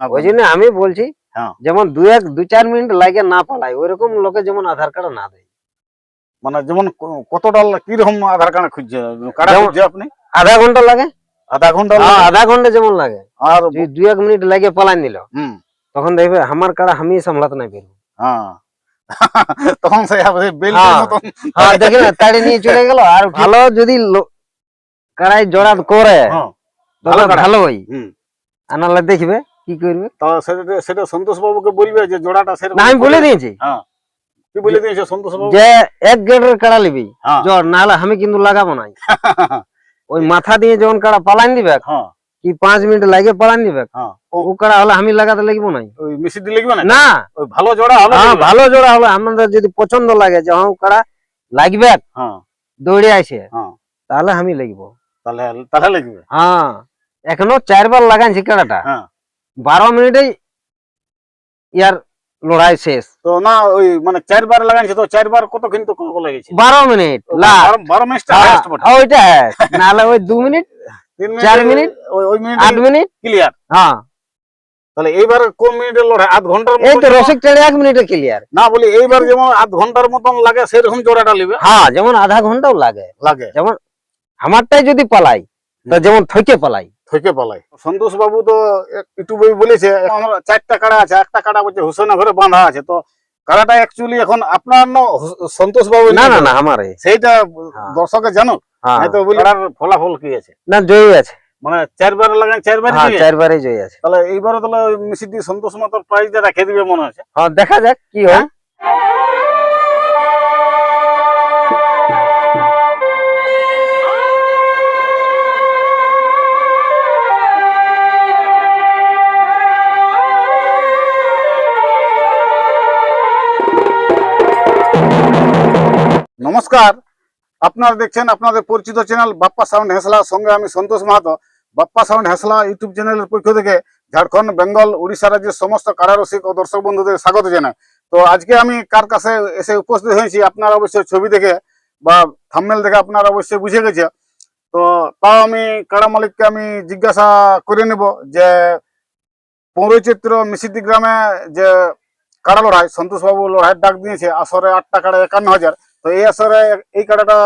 ওই জন্য আমি বলছি হ্যাঁ। যেমন দু এক দু চার মিনিট লাগে না পালাই ওইরকম লোকে যেমন আধার কার্ড না দেয়। মানে যেমন ক- কতটা কীরকম আধার কার্ড খুঁজছে? আপনি? আধা ঘণ্টা লাগে। আধা ঘণ্টা হ্যাঁ, আধা ঘণ্টা যেমন লাগে। আর দু এক মিনিট লাগে পালাই নিল তখন দেখবে আমার কাড়া আমি সামলাতে নাই পারব। হ্যাঁ। তখন সে বেল হ্যাঁ। মতন। হ্যাঁ দেখি না তাড়ি নিয়ে চলে গেল আর ভালো যদি কাড়াই জোড়া করে হ্যাঁ। তবে কাড়া। ভালোই হুম। আনালে দেখবে কি করবে? তা সেটা সেটা সন্তোষ বাবুকে বলবে যে জোড়াটা সেরকম না আমি বলে দিয়েছি। হ্যাঁ। কি বলে দিয়েছে সন্তোষ বাবু যে এক গেটের কাড়া নিবি। হ্যাঁ। নাহলে আমি কিন্তু লাগাবো ওই মাথা দিয়ে যখন কাড়া পালান দিবে হ্যাঁ। কি পাঁচ মিনিট লাগে পালান দিবে ও কাড়া হলে আমি লাগাতে লাগবো ওই লিখবে না? না। ওই ভালো জোড়া হলো হ্যাঁ ভালো জোড়া হলে আমাদের যদি পছন্দ লাগে যে হ্যাঁ কাড়া লাগবে হ্যাঁ। দৌড়ে আসে হ্যাঁ। তাহলে আমি লাগবো তাহলে হ্যাঁ। এখনও চারবার লাগাইছি কাড়াটা। হ্যাঁ। বারো মিনিটেই ইয়ার লড়াই শেষ। তো না ওই মানে চারবার লাগাইছে তো চারবার কত কিন্তু লেগেছে বারো মিনিট বারো- মিনিটটা হ্যাঁ, ওইটা নাহলে ওই দু মিনিট চার মিনিট, ওই ওই মিনিট আট মিনিট। ক্লিয়ার হ্যাঁ। তাহলে এইবার কোন মিনিটের লড়াই? আধ ঘণ্টার এই তো যেমন- রসিক টেড়ে এক মিনিটে ক্লিয়ার না বলি এইবার যেমন আধ ঘণ্টার মতন লাগে সেরকম জোড়াটা নিবে। হ্যাঁ যেমন আধা ঘন্টাও লাগে। লাগে। যেমন আমারটাই যদি পালাই তো যেমন থইকে পালাই থেকে পালাই। সন্তোষ বাবু তো ইউটিউবে বলেছে আমার চারটা কাড়া আছে একটা কাড়া বলছে হুসেন ঘরে বাঁধা আছে তো কাড়াটা অ্যাকচুয়ালি এখন আপনার না সন্তোষ বাবু না না না আমার। সেইটা হ্যাঁ। দর্শকে জানো? হ্যাঁ। হয়তো বলি কাড়ার ফলাফল কি আছে? না জয়ী আছে। মানে চারবার লাগান চারবার হ্যাঁ চারবারই জয়ী আছে। তাহলে এইবারে তাহলে ওই মিষ্টি সন্তোষ মতো প্রাইজটা রেখে দিবে মনে হচ্ছে? হ্যাঁ দেখা যাক কি হয়? নমস্কার। আপনারা দেখছেন আপনাদের পরিচিত চ্যানেল বাপ্পা সাউন্ড হেসলা। সঙ্গে আমি সন্তোষ মাহাতো। বাপ্পা সাউন্ড হেসলা ইউটিউব চ্যানেলের পক্ষ থেকে ঝাড়খণ্ড, বেঙ্গল, উড়িষ্যা রাজ্যের সমস্ত কারারসিক ও দর্শক বন্ধুদের স্বাগত জানাই। তো আজকে আমি কার কাছে এসে উপস্থিত হয়েছি আপনারা অবশ্যই ছবি দেখে বা থাম্বনেল দেখে আপনারা অবশ্যই বুঝে গেছে। তো তাও আমি কারা মালিককে আমি জিজ্ঞাসা করে নেব যে পৌরচৈত্র মিসিদি গ্রামে যে কারা লড়াই, সন্তোষবাবু লড়াইয়ের ডাক দিয়েছে, আসরে আটটা কাড়া একান্ন হাজার। এই আসরে এই কাড়াটা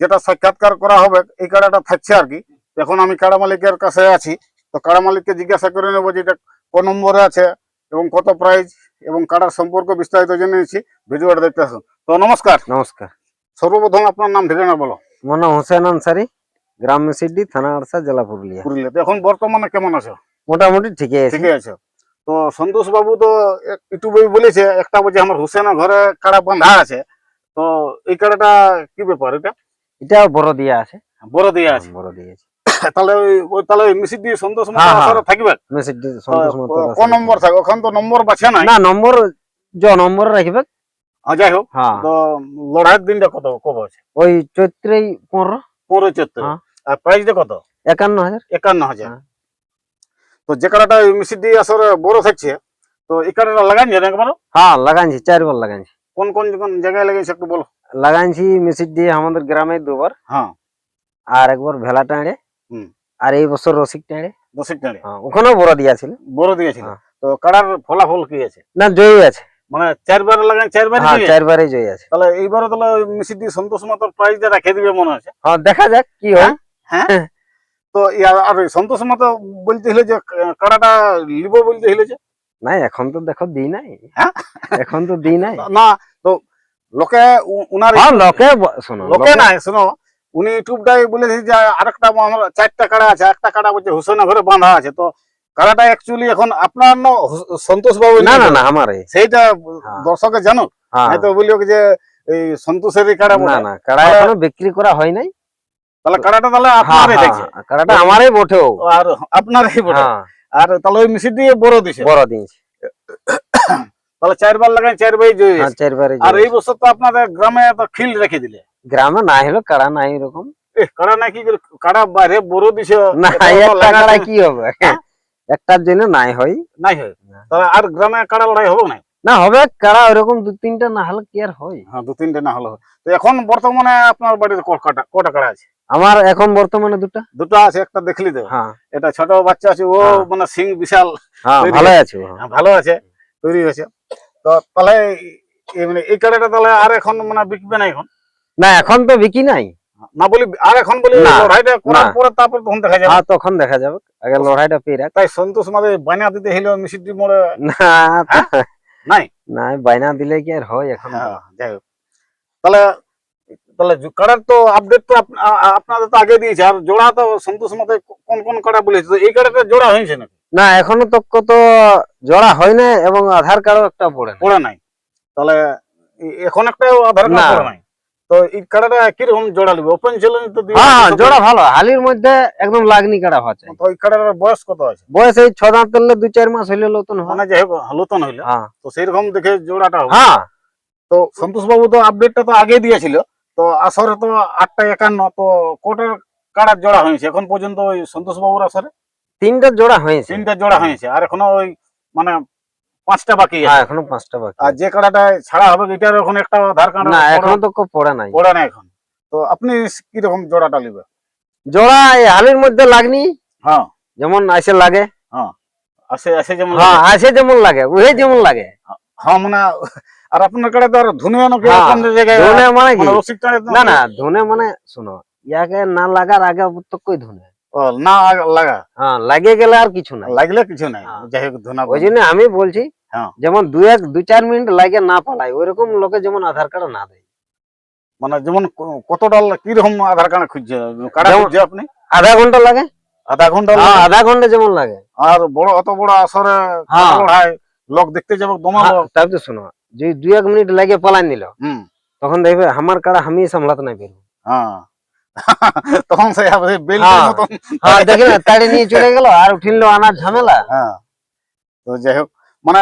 যেটা সাক্ষাৎকার করা হবে এই কাড়াটা থাকছে আর কি। এখন আমি কাড়া মালিকের কাছে আছি তো কাড়া মালিককে জিজ্ঞাসা করে নেব যে এটা ক নম্বরে আছে এবং কত প্রাইজ এবং কাড়ার সম্পর্ক বিস্তারিত জেনে নিচ্ছি। ভিডিওটা দেখতে আসুন। তো নমস্কার। নমস্কার। সর্বপ্রথম আপনার নাম ঠিকানা বলো। আমার নাম হোসেন আনসারি গ্রাম মেসিডি থানা আড়সা জেলা পুরুলিয়া। পুরুলিয়াতে। এখন বর্তমানে কেমন আছো? মোটামুটি ঠিকই আছে। ঠিকই আছে। তো সন্তোষ বাবু তো ইউটিউবে বলেছে একটা বলছে আমার হুসেনের ঘরে কাড়া বাঁধা আছে। তো এই কাড়াটা কি ব্যাপার এটা? এটাও বড় দিয়া আছে। বড় দিয়ে আছে। বড় দিয়েছে তাহলে ওই তাহলে দিয়ে সন্তোষ মতো হ্যাঁ, হ্যাঁ। থাকবে? মেসিডি সন্তোষ মতো তো নম্বর ওখান তো নম্বর বাছে নাই। না নম্বর জ নম্বর রাখবে। যাই হোক। হ্যাঁ। তো লড়াইয়ের দিনটা কত কবে আছে ওই চৈত্রেই পনেরো। পনেরো চৈত্র হ্যাঁ। আর প্রাইসটা কত? একান্ন হাজার। একান্ন হাজার। হ্যাঁ। তো যে কাড়াটা আসরে বড় থাকছে তো এই কাড়াটা হ্যাঁ লাগাইছি চারবার লাগাইছি। কোন কোন জায়গায় লাগাইছে একটু বলো। লাগাইছি দিয়ে আমাদের গ্রামে দুবার। হ্যাঁ। আর একবার ভেলা টাঁড়ে হুম। আর এই বছর রসিক টাঁড়ে দশেক টাড়ে হ্যাঁ, ওখানেও বড় দিয়েছিল বড় দিয়েছিল হ্যাঁ। তো কাড়ার ফলাফল কি আছে? না জয়ী আছে। মানে চারবার লাগান চারবার হ্যাঁ চারবারই জয়ী আছে। তাহলে এইবারে তাহলে মিসির দিয়ে সন্তোষ মতো প্রাইজটা রেখে দিবে মনে হচ্ছে? হ্যাঁ দেখা যাক কি হয়। তো আর সন্তোষ মতো বলতে হলে যে কাড়াটা লিবো বলতে হলে যে নাই এখন তো দেখো দিই নাই। হ্যাঁ? এখন তো দিই নাই। না তো লোকে উনার হ্যাঁ লোকে শোনো লোকে নাই শোনো উনি ইউটিউবটাই বলেছে যে আরেকটা আমার চারটা কাড়া আছে একটা কাড়া বলছে হুসেনের ঘরে বাঁধা আছে। তো কাড়াটা অ্যাকচুয়ালি এখন আপনার না সন্তোষ বাবু না না না আমার। সেইটা হ্যাঁ। দর্শকে জানো? হয়তো বলিও যে এই সন্তোষেরই কাড়া না। না কাড়া এখনও বিক্রি করা হয় নাই। তাহলে কাড়াটা তাহলে আপনারই দেখছে। কাড়াটা আমারই বটেও। আর আপনারই বটে। আর তাহলে ওই মিশি দিয়ে বড় দিছে? বড় দিয়েছে। তাহলে চারবার লাগাই চারবারই জয় হ্যাঁ। চারবারই আর এই বছর তো আপনাদের গ্রামে তো খিল রেখে দিলে। গ্রামে না হলো কাড়া নাই এরকম। এ কাড়া নাকি করে? কাড়া বাইরে বড় দিছে। না একটা কাড়া কি হবে? একটার জন্য নাই হয়। নাই হয়। তাহলে আর গ্রামে কাড়া লড়াই হবে না না হবে কারা ওরকম দু তিনটা না হলে কি আর হয়? হ্যাঁ দু তিনটে না হলে তো এখন বর্তমানে আপনার বাড়িতে কটা কটা কাড়া আছে? আমার এখন বর্তমানে দুটা। দুটো আছে একটা দেখলি তো? হ্যাঁ। এটা ছোট বাচ্চা আছে ও হ্যাঁ। মানে সিং বিশাল। হ্যাঁ ভালো আছে হ্যাঁ, ভালো আছে তৈরি হয়েছে। তো তাহলে এই মানে এই কাড়াটা তাহলে আর এখন মানে বিকবে না এখন? না এখন তো বিকি নাই। না বলি আর এখন বলি লড়াইটা করার। পরে তারপর তখন দেখা যাবে। হ্যাঁ তখন দেখা যাবে। আগে লড়াইটা পেয়ে তাই সন্তোষ মাঝে বানা দিতে হইল মিষ্টি মোড়ে। না তো- নাই? বাইনা দিলে কি আর হয় এখন? হ্যাঁ, যাই হোক। তাহলে তাহলে কাড়ার তো আপডেট তো আপনাদের তো আগে দিয়েছে আর জোড়া তো সন্তোষ মতে কোন কোন কাড়া বলেছে? তো এই কাড়াটা জোড়া হয়েছে নাকি? না এখনও তো কত জোড়া হয় না এবং আধার কার্ডও একটা পড়ে পড়ে নাই। তাহলে এখন একটা আধার কার্ড পড়ে নাই? তো এই কাড়াটা কীরকম জোড়া লিবে ওপেন চ্যালেঞ্জ তো হ্যাঁ জোড়া ভালো। হালির মধ্যে একদম লাগনি কাটা হচ্ছে তো এই কাড়ার বয়স কত আছে? বয়স এই ছ দাঁত তেলে দু চার মাস হইলে নতুন হয়। মানে হোক হালতন হইল। হ্যাঁ। তো সেইরকম দেখে জোড়াটা হ্যাঁ। তো সন্তোষ বাবু তো আপডেটটা তো আগে দিয়েছিল। তো আসরে তো আটটা একান্ন তো কোটার কাড়ার জোড়া হয়েছে? এখন পর্যন্ত ওই সন্তোষ বাবুর আসরে? তিনটা জোড়া হয়েছে। তিনটা জোড়া হয়েছে। আর এখনও ওই মানে পাঁচটা বাকি হ্যাঁ এখনও পাঁচটা বাকি আর যে কাড়াটা ছাড়া হবে এটার এখন একটা আধার কার্ড না এখনও তো পড়ে নাই। পড়ে না এখন। তো আপনি কীরকম জোড়াটা নেবে জোড়া এই হালির মধ্যে লাগনি? হ্যাঁ। যেমন আইসে লাগে। আসে আসে যেমন হ্যাঁ আসে যেমন লাগে যেমন লাগে। হ্যাঁ মানে আর আপনার তো আর ধুনে নাকি হ্যাঁ, জায়গায় ধনে মানে কি? মানে না না ধনে মানে শুনো ইয়াকে না লাগার আগে তো কই ধনে? ও, না লাগা। হ্যাঁ লাগে গেলে আর কিছু নাই। লাগলে কিছু নাই। হ্যাঁ। যাই হোক ধুনা ওই জন্য আমি বলছি হ্যাঁ। যেমন দু এক দু চার মিনিট লাগে না পালাই ওইরকম লোকে যেমন আধার কার্ড না দেয়। মানে যেমন কতটা কীরকম আধার কার্ড খুঁজছে? কারা আপনি? আধা ঘণ্টা লাগে। আধা ঘণ্টা আধা ঘণ্টা যেমন লাগে। আর বড় অত বড় আসরে। লড়াই লোক দেখতে যাব দমা তাই তো শোনো যে দু এক মিনিট লাগে পালাই নিল হুম। তখন দেখবে আমার কাড়া আমি সামলাতে নাই পারব। হ্যাঁ। তখন সে হবে বেল হ্যাঁ। মতন হ্যাঁ দেখি তাড়ি নিয়ে চলে গেল আর উঠিল আনার ঝামেলা হ্যাঁ তো যাই হোক মানে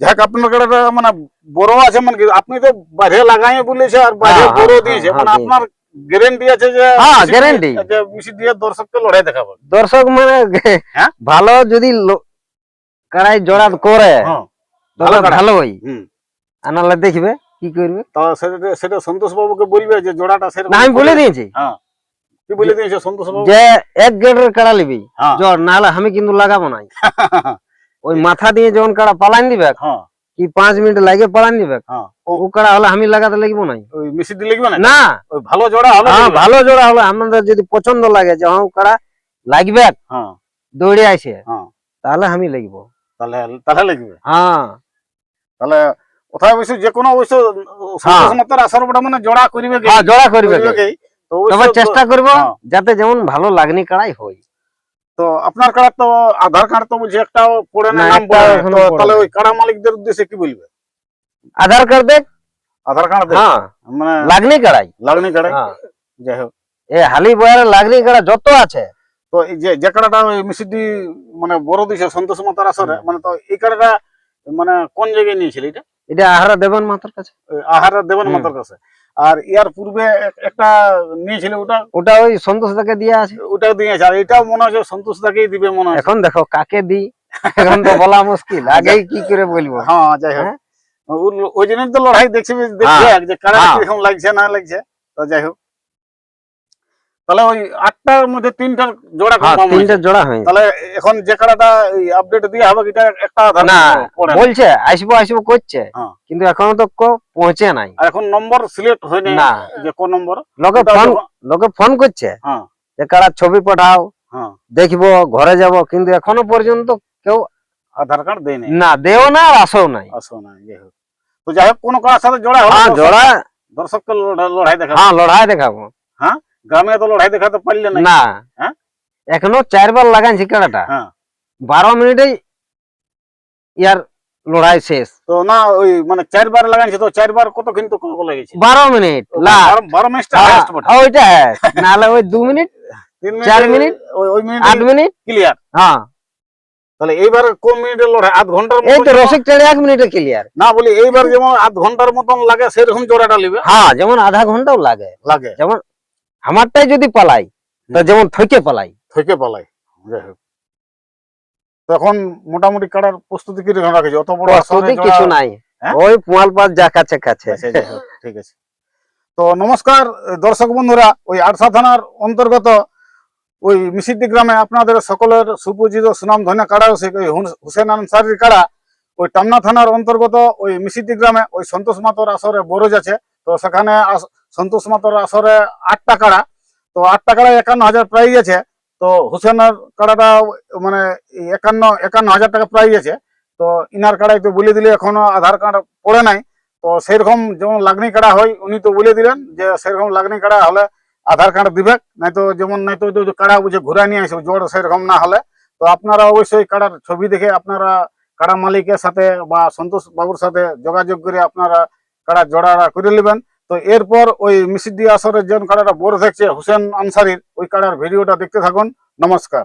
যাই হোক আপনার কাছে মানে বড় আছে মানে আপনি তো বাইরে লাগাই বলেছে আর বাইরে হ্যাঁ, বড় দিয়েছে মানে আপনার গ্যারেন্টি আছে যে হ্যাঁ। দিয়ে- যে মিষ্টি দিয়ে দর্শককে লড়াই দেখাবো দর্শক মানে? ভালো যদি লো- কাড়াই জোড়া করে ভালো। ভালোই হুম আনালে দেখবে কি করবে? তো সেটা সেটা সন্তোষ বাবুকে বলবে যে জোড়াটা সেরকম আমি বলে দিয়েছি। হ্যাঁ। কি বলে দিয়েছে সন্তোষ বাবু যে এক গেটের কাড়া লিবি নাহলে আমি কিন্তু লাগাবো নাই ওই মাথা দিয়ে যখন কাড়া পালান দিবে হ্যাঁ। কি পাঁচ মিনিট লাগে পালান দিবে? ও কাড়া হলে আমি লাগাতে লাগবো নাই ওই মিষ্টি লিখবে না? না। ওই ভালো জোড়া হলে হ্যাঁ ভালো জোড়া হলে আমাদের যদি পছন্দ লাগে যে হ্যাঁ কাড়া লাগবে হ্যাঁ। দৌড়ে আসে হ্যাঁ। তাহলে আমি লাগবো তাহলে হ্যাঁ। তাহলে কোথায় অবশ্য যে কোনো অবশ্য বড় মানে জোড়া করিবে হ্যাঁ জোড়া করিবে তবে চেষ্টা করব হ্যাঁ। যাতে যেমন ভালো লাগনি কাড়াই হয় তো আপনার কার্ড তো আধার কার্ড তো বলছে একটাও পড়ে না নাম পড়ে তাহলে ওই কাড়া মালিকদের উদ্দেশ্যে কি বলবে? আধার কার্ড দেখ। আধার কার্ড দেখ। হ্যাঁ। মানে লাগনি কাড়াই। লাগনি কাড়াই। হ্যাঁ। যাই হোক। এই হালি বয়ারে লাগনি কাড়া যত আছে। তো এই যে যে কাড়াটা মিষ্টি মানে বড় দিছে সন্তোষ মাতার আসরে মানে তো এই কাড়াটা মানে কোন জায়গায় নিয়েছিল এটা এটা আহারা দেবন মাতার কাছে? আহারা দেবন মাতার কাছে। আর ইয়ার পূর্বে এক- একটা নিয়েছিল ওটা? ওটা ওই সন্তোষ দাকে দিয়ে আছে। ওটাও দিয়েছে আর এটাও মনে হচ্ছে সন্তোষ দাকেই দিবে মনে হয়। এখন দেখো কাকে দি এখন তো বলা মুশকিল। আগে কি করে বলব? হ্যাঁ যাই হোক। হ্যাঁ? ওই জন্য তো লড়াই দেখছি হ্যাঁ। যে কারা হ্যাঁ। কীরকম লাগছে না লাগছে। তো যাই হোক। তাহলে ওই আটটার মধ্যে তিনটার জোড়া হ্যাঁ কনফার্ম তিনটা জোড়া হয়েছে। তাহলে এখন যে কারাটা আপডেট দিয়ে হবে এটা একটা না বলছে আসব আসব করছে হ্যাঁ। কিন্তু এখনও তো পৌঁছে নাই। আর এখন নম্বর সিলেক্ট হয়নি না। যে কোন নম্বর লোকে ফোন লোকে ফোন করছে হ্যাঁ। যে কারা ছবি পাঠাও হ্যাঁ। দেখব ঘরে যাব কিন্তু এখনও পর্যন্ত কেউ আধার কার্ড দেয়নি। না দেও না আর আসেও নাই। আসো না যাই হোক। তো যাই হোক কোন কারার সাথে জোড়া হ্যাঁ জোড়া দর্শককে লড়াই- লড়াই দেখা হ্যাঁ লড়াই দেখাবো। গ্রামে তো লড়াই দেখাতে পারলে না না। হ্যাঁ? এখনও চারবার লাগাইছি কাড়াটা। হ্যাঁ। বারো মিনিটেই ইয়ার লড়াই শেষ। তো না ওই মানে চারবার লাগাইছে তো চারবার কত কিন্তু লেগেছে? বারো মিনিট বারো- ম্যাচটা হ্যাঁ, ওইটা। নাহলে ওই দু মিনিট চার মিনিট মিনিট, ওই মিনিট আট মিনিট। ক্লিয়ার হ্যাঁ। তাহলে এইবার কোন মিনিটের লড়াই? আধ ঘণ্টার এই তো রসিক টেলে এক মিনিটে ক্লিয়ার না বলি এইবার যেমন আধ ঘণ্টার মতন লাগে সেরকম জোড়াটা নিবে। হ্যাঁ যেমন আধা ঘন্টাও লাগে। লাগে। যেমন আমারটাই যদি পালাই তো যেমন থইকে পালাই। থেকে পালাই যাই হোক। তো মোটামুটি কাড়ার প্রস্তুতি কীরকম রাখেছে? অত বড় আসরে প্রস্তুতি জোড়া- কিছু নাই। হ্যাঁ? ওই পোয়াল পাত যা কাছে কাছে। আচ্ছা, যাই হোক, ঠিক আছে। তো নমস্কার দর্শক বন্ধুরা ওই আরসা থানার অন্তর্গত ওই মিসিদ্দি গ্রামে আপনাদের সকলের সুপরিচিত সুনাম ধন্য কাড়া রসিক ওই হুন- হুসেন আনসারির কাড়া ওই টামনা থানার অন্তর্গত ওই মিসিদ্দি গ্রামে ওই সন্তোষ মাতর আসরে বরজ আছে। তো সেখানে আস- সন্তোষ মাতর আসরে আটটা কাড়া তো আটটা কাড়ায় একান্ন হাজার প্রাইজ আছে। তো হুসেনের কাড়াটা মানে একান্ন একান্ন হাজার টাকা প্রাইজ আছে। তো ইনার কাড়াই তো বলে দিলে এখনও আধার কার্ড পড়ে নাই। তো সেরকম যেমন লাগনি কাড়া হয়, উনি তো বলে দিলেন যে সেরকম লাগনি কাড়া হলে আধার কার্ড দিবে। নাই তো যেমন নাই তো কাড়া বুঝে ঘুরা নিয়ে আসবে জোর সেরকম না হলে। তো আপনারা অবশ্যই কাড়ার ছবি দেখে আপনারা কাড়া মালিকের সাথে বা সন্তোষ বাবুর সাথে যোগাযোগ করে আপনারা কাড়া জোড়া করে নেবেন। তো এরপর ওই মিসিদ্দি আসরের যে কাড়াটা বড় থাকছে হুসেন আনসারির, ওই কাড়ার ভিডিওটা দেখতে থাকুন। নমস্কার।